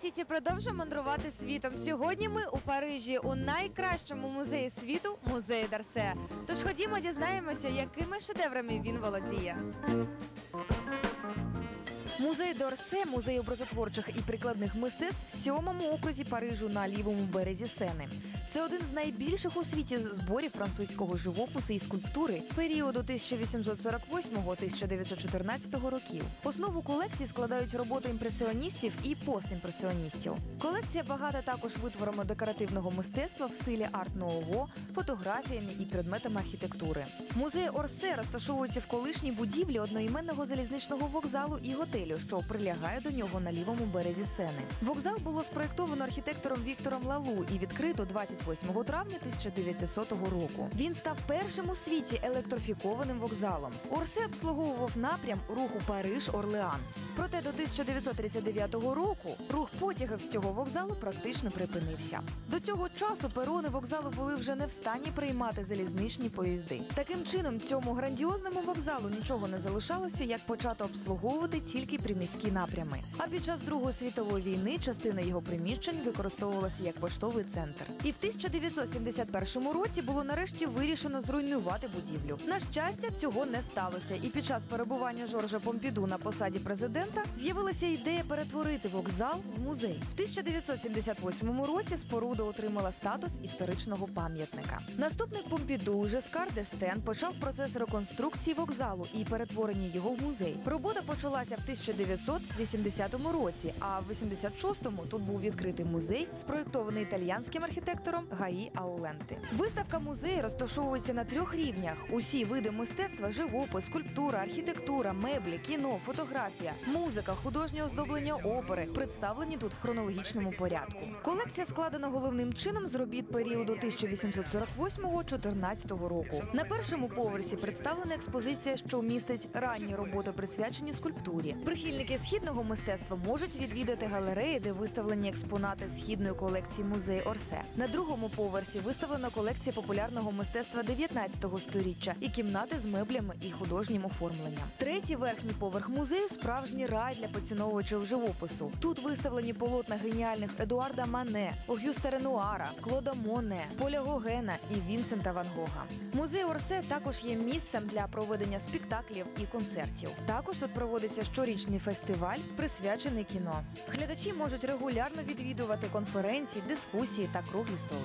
Сіті продовжує мандрувати світом. Сьогодні ми у Парижі у найкращому музеї світу музеї Дарсе. Тож ходімо, дізнаємося, якими шедеврами він володіє. Музей Дорсе, музей образотворчих і прикладних мистецтв в сьомому окрузі Парижу на лівому березі Сени. Це один з найбільших у світі зборів французького живопису і скульптури періоду 1848-1914 років. Основу колекції складають роботи імпресіоністів і постімпресіоністів. Колекція багата також витворами декоративного мистецтва в стилі арт-ноуво, фотографіями і предметами архітектури. Музей Орсе розташовується в колишній будівлі одноіменного залізничного вокзалу і готелю, що прилягає до нього на лівому березі Сени. Вокзал було спроєктовано архітектором Віктором Лалу і відкрито 28 травня 1900 року. Він став першим у світі електрифікованим вокзалом. Орсе обслуговував напрям руху Париж-Орлеан. Проте до 1939 року рух потягів з цього вокзалу практично припинився. До цього часу перони вокзалу були вже не в стані приймати залізничні поїзди. Таким чином, цьому грандіозному вокзалу нічого не залишалося, як почати обслуговувати тільки приміські напрями. А під час Другої світової війни частина його приміщень використовувалася як поштовий центр. І в 1971 році було нарешті вирішено зруйнувати будівлю. На щастя, цього не сталося. І під час перебування Жоржа Помпіду на посаді президента з'явилася ідея перетворити вокзал в музей. В 1978 році споруда отримала статус історичного пам'ятника. Наступник Помпіду Жескар Дестен почав процес реконструкції вокзалу і перетворення його в музей. Робота почалася в 1980 році, а в 86-му тут був відкритий музей, спроєктований італіянським архітектором Гаї Ауленти. Виставка музею розташовується на трьох рівнях. Усі види мистецтва живопис, скульптура, архітектура, меблі, кіно, фотографія, музика, художнє оздоблення опери представлені тут в хронологічному порядку. Колекція складена головним чином з робіт періоду 1848-14 року. На першому поверсі представлена експозиція, що містить ранні роботи, присвячені скульптурі. Прихильники східного мистецтва можуть відвідати галереї, де виставлені експонати східної колекції музею Орсе. На другому поверсі виставлена колекція популярного мистецтва 19 століття і кімнати з меблями і художнім оформленням. Третій верхній поверх музею справжній рай для поціновувачів живопису. Тут виставлені полотна геніальних Едуарда Мане, Огюста Ренуара, Клода Моне, Поля Гогена і Вінсента Ван Гога. Музей Орсе також є місцем для проведення спектаклів і концертів. Також тут проводиться щорічний фестиваль, присвячений кіно. Глядачі можуть регулярно відвідувати конференції, дискусії та круглі столи.